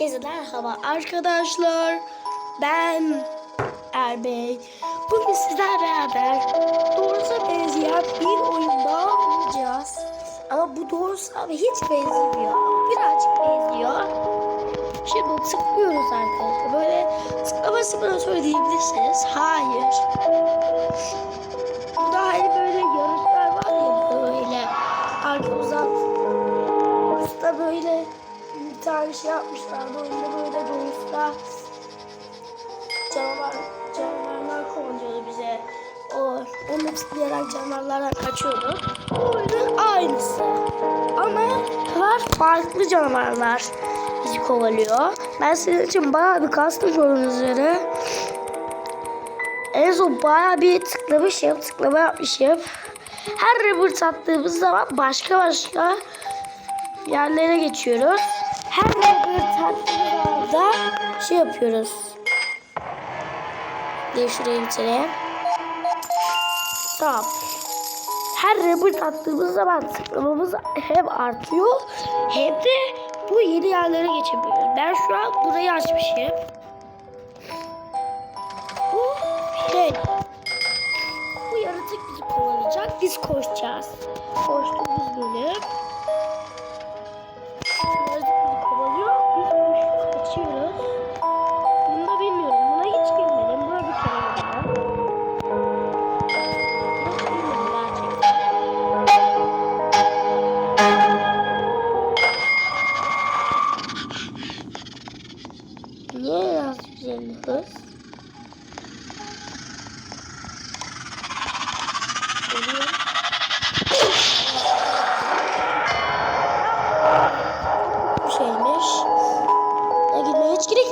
Herkese merhaba arkadaşlar. Ben Erbey. Bugün sizlerle beraber doğrusa benzeyen bir oyunda oynayacağız. Ama bu doğrusu abi hiç benzemiyor. Birazcık benziyor. Şimdi tıklıyoruz arkadaşlar. Böyle tıklama simülatörü diyebilirsiniz. Hayır. Canavar, canavarlar kovalıyordu bize. O, onun hepsi canavarlardan kaçıyordu. O oyunun aynısı. Ama var farklı canavarlar bizi kovalıyor. Ben sizin için bayağı bir kastım gördüğünüz üzere. En son bayağı bir tıklamışım, tıklama yapmışım. Her reboot attığımız zaman başka başka yerlere geçiyoruz. Her reboot attığımızda şey yapıyoruz. Diye şuraya bitirelim. Tamam. Her reboot attığımız zaman tıklamamız hem artıyor hem de bu yeni yerlere geçebiliyoruz. Ben şu an burayı açmışım. Bu şey. Bu yaratık bizi kovalayacak. Biz koşacağız. Koştuğumuz bölüm.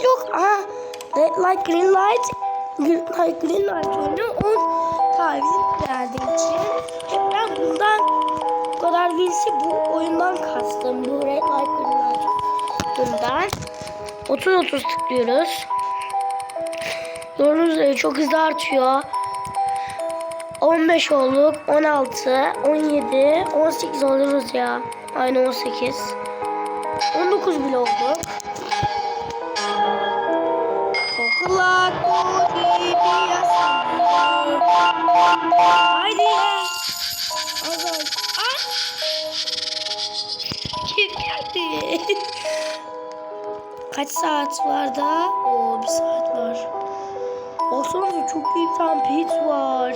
Yok. Aha. Red light, green light. Green light, green light oyunu 10 tahvil verdiği için. Ben bundan bu kadar bilsi bu oyundan kastım. Bu red light, green light bundan. 30-30 tıklıyoruz. Gördüğünüz çok hızlı artıyor. 15 olduk, 16, 17, 18 oluruz ya. Aynı 18. 19 bile olduk. Kokular o gibi yasalı. Haydi. Azal. Ay. Kim geldi? Kaç saat var da? Oo bir saat var. Baksanıza çok iyi bir pet var.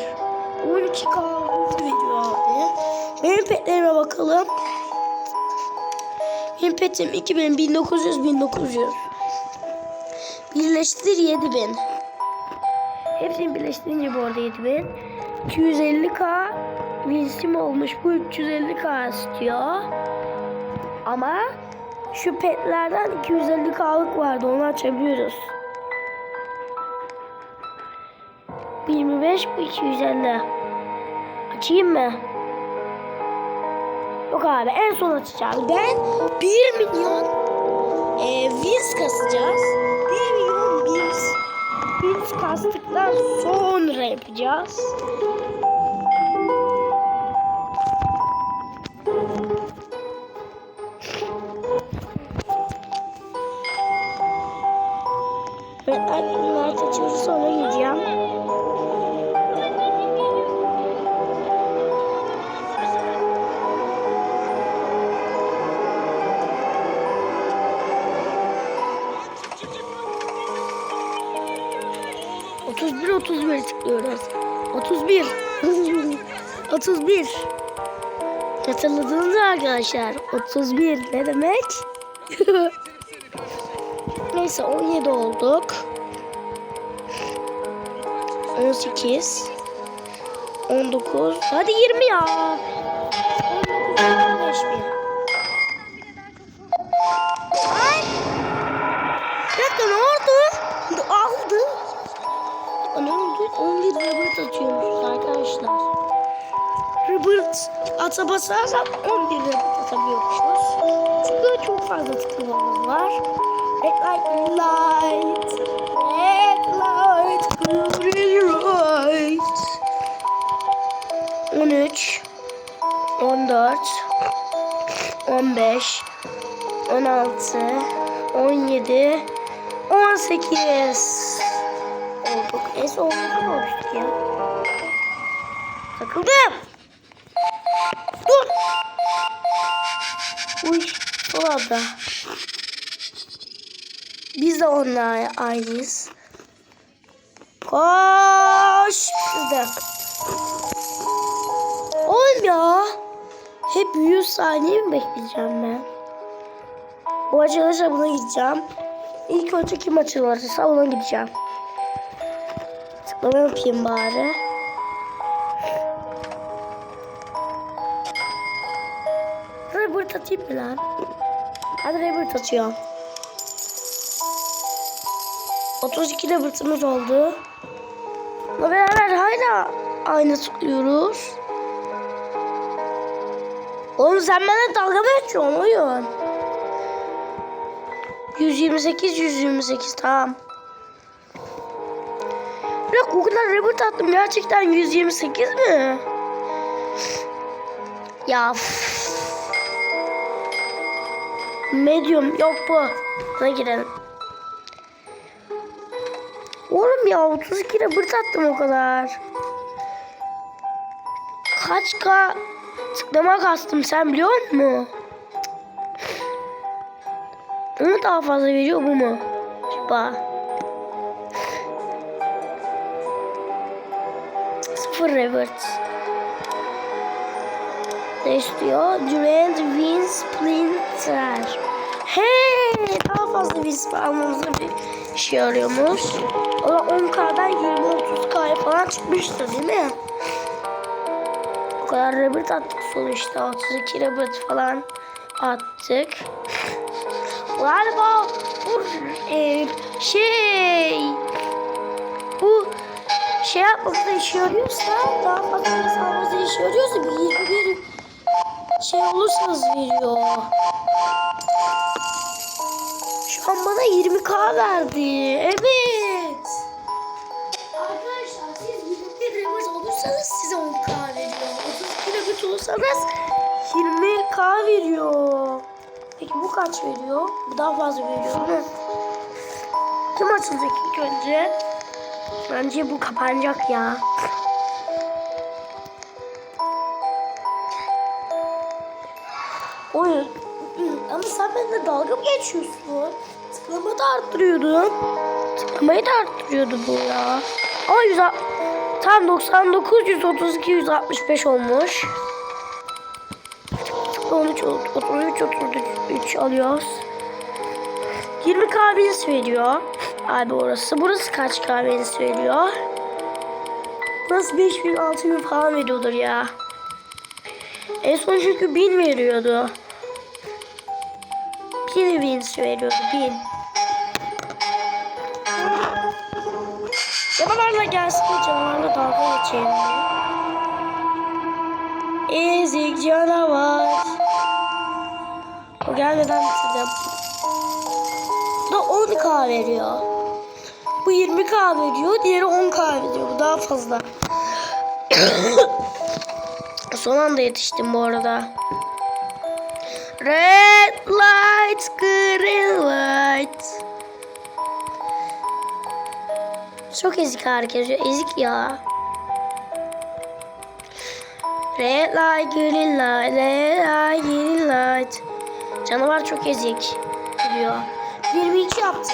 12 kahve veriyor abi. Benim petlerime bakalım. Benim petim 2000, 1900, 1900. Birleştir 7000. Hepsini birleştirince bu arada 7000. 250k vinsim olmuş. Bu 350k istiyor. Ama şu petlerden 250k'lık vardı. Onu açabiliyoruz. 25 bu 250. Açayım mı? Yok abi en son açacağım. Ben 1 milyon e, wins kasacağız. 1 milyon. Wins kastıktan sonra yapacağız. Ben üniversite açıyoruz sonra gideceğim. Otuz bir, otuz bir tıklıyoruz. Otuz bir. Otuz bir. Hatırladınız mı arkadaşlar? Otuz bir ne demek? Neyse 17 olduk. 18 19 Hadi 20 ya. 19 ata basarsam 11 Robert atabiliyormuşuz. Çünkü çok fazla tıklamamız var. Red light, light. Red light, green light. 13 14 15 16 17, 18. Olduk. En son olduk ya. Takıldım. Uy. O abla. Biz de onunla aynıyız. Koş. Oğlum ya. Hep 100 saniye mi bekleyeceğim ben? Bu açılışa buna gideceğim. İlk önce kim açılırsa ona gideceğim. Tıklama yapayım bari. Hadi Rebirth atıyorum. 32 Rebirth'ımız oldu. Ama beraber hala aynı tıklıyoruz. Oğlum sen bana dalga mı geçiyorsun oyun? 128 128 tamam. Ya Google'dan Rebirth attım gerçekten 128 mi? Ya. Medium yok bu. Buna girelim. Oğlum ya 32 Rebirth attım o kadar. Kaç K tıklama kastım sen biliyor musun? Bu daha fazla veriyor bu mu? Acaba? Sıfır revert. Ne istiyor? Durant Win Splinter. Hey, daha fazla win almamıza bir şey arıyormuş. O da 10k'dan 20-30k'ya falan çıkmıştı değil mi? O kadar rebirth attık sonuçta. 32 rebirth falan attık. Galiba bu e, şey bu şey yapmamıza işe yarıyorsa daha fazla hesabımıza işe yarıyorsa bir 21 şey olursanız veriyor. Şu an bana 20k verdi. Evet. Arkadaşlar siz 21 rebirth olursanız size 10k veriyor. 32 rebirth olursanız 20k veriyor. Peki bu kaç veriyor? Bu daha fazla veriyor mu? Kim açılacak ilk önce? Bence bu kapanacak ya. Oyun. Ama sen benimle dalga mı geçiyorsun? Tıklama da arttırıyordun. Tıklamayı da arttırıyordu bu ya. Ama 100 tam 99 132 165 olmuş. 13 33 33 alıyoruz. 20 kahveniz veriyor. Abi orası. Burası kaç kahveniz veriyor? Burası 5000 6000 falan veriyordur ya. En son çünkü 1000 veriyordu. 1000 wins veriyordu 1000. Canavarla gelsin canavarla dalga geçelim. Ezik canavar. O gelmeden bitirdim. Bu da 10k veriyor. Bu 20k veriyor. Diğeri 10k veriyor. Bu daha fazla. Son anda yetiştim bu arada. Red light, green light. Çok ezik herkes. Ezik ya. Red light, green light, red light, green light. Canavar çok ezik diyor. 22 yaptı.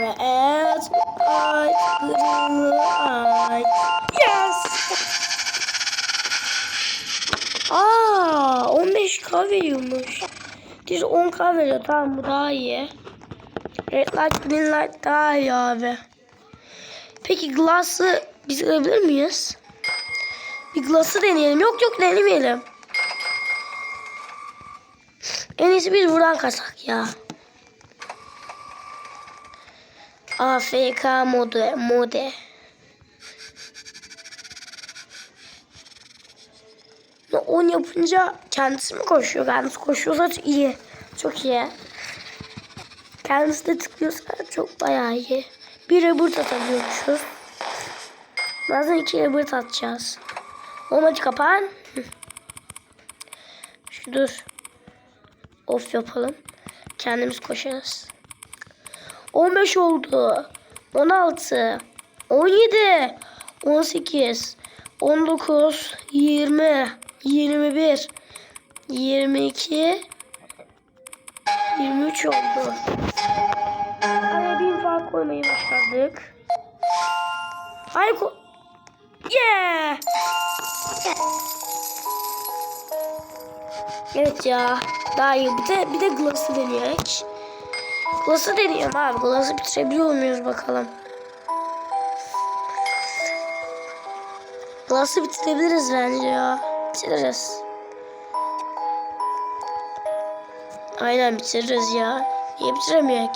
Red light, green light. Yes. Aa, 15k veriyormuş. Diğeri 10k veriyor. Tamam bu daha iyi. Red light, green light daha iyi abi. Peki glass'ı biz alabilir miyiz? Bir glass'ı deneyelim. Yok yok denemeyelim. En iyisi biz buradan kaçak ya. AFK modu mode. Ya 10 yapınca kendisi mi koşuyor? Kendisi koşuyorsa iyi. Çok iyi. Kendisi de tıklıyorsa çok bayağı iyi. Bir rebirth atabiliyormuşuz. Bazen iki rebirth atacağız. Olmadı kapan. Şu dur. Off yapalım. kendimiz koşarız. 15 oldu. 16 17 18 19 20 21 22 23 oldu. Araya bin fark koymayı başardık. Hayır ko... Yeah! Evet ya. Daha iyi. Bir de, bir de Glass'ı deneyerek. Glass'ı deniyorum abi. Glass'ı bitirebiliyor muyuz bakalım. Glass'ı bitirebiliriz bence ya. Bitiririz. Aynen bitiririz ya. Niye bitiremiyor?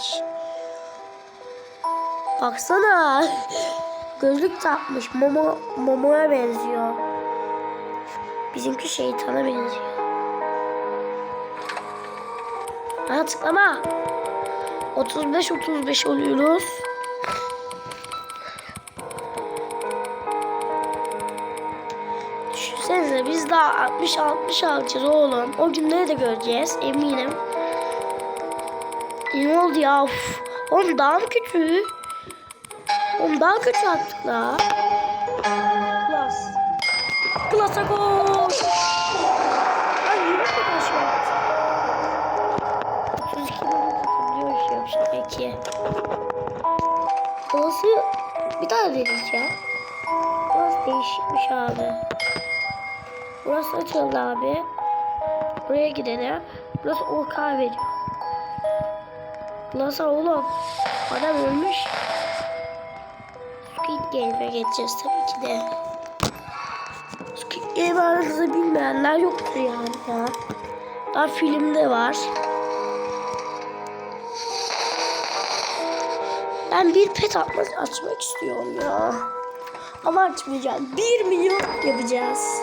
Baksana. Gözlük takmış. Momo, Momo'ya benziyor. Bizimki şeytana benziyor. Ha tıklama. 35 35 oluyoruz. Daha 60 60 alacağız oğlum. O günleri de göreceğiz eminim. Ne oldu ya? Uf. Oğlum daha mı kötü? Oğlum daha kötü attık la. Klas. Klasa koş. Ay yine şey yaptı. 32 bölüm tutabiliyoruz yoksa peki. Klası bir daha deneyeceğim. Burası değişikmiş abi. Burası açıldı abi. Buraya gidelim. Burası OK veriyor. Nasıl oğlum? Adam ölmüş. Squid Game'e geçeceğiz tabii ki de. Squid Game aranızda bilmeyenler yoktur yani ya. Daha filmde var. Ben bir pet atmak, açmak istiyorum ya. Ama açmayacağım. 1 milyon yapacağız.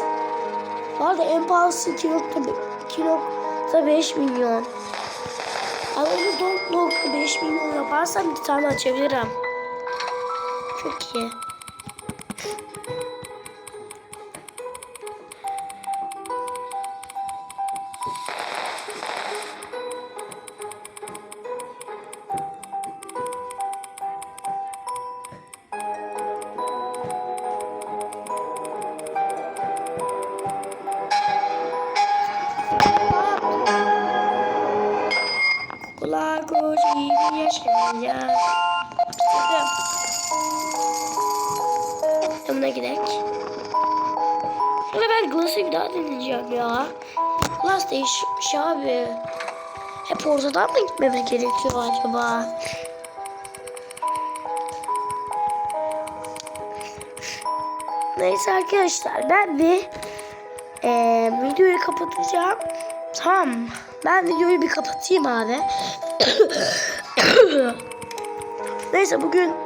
Bu arada en pahalısı 2.5 milyon. Ama onu 4.5 milyon yaparsam bir tane açabilirim. Çok iyi. Bir daha deneyeceğim ya. Glass değişikmiş abi. Hep ortadan mı gitmemiz gerekiyor acaba? Neyse arkadaşlar ben bir eee videoyu kapatacağım. Tamam. Ben videoyu bir kapatayım abi. Neyse bugün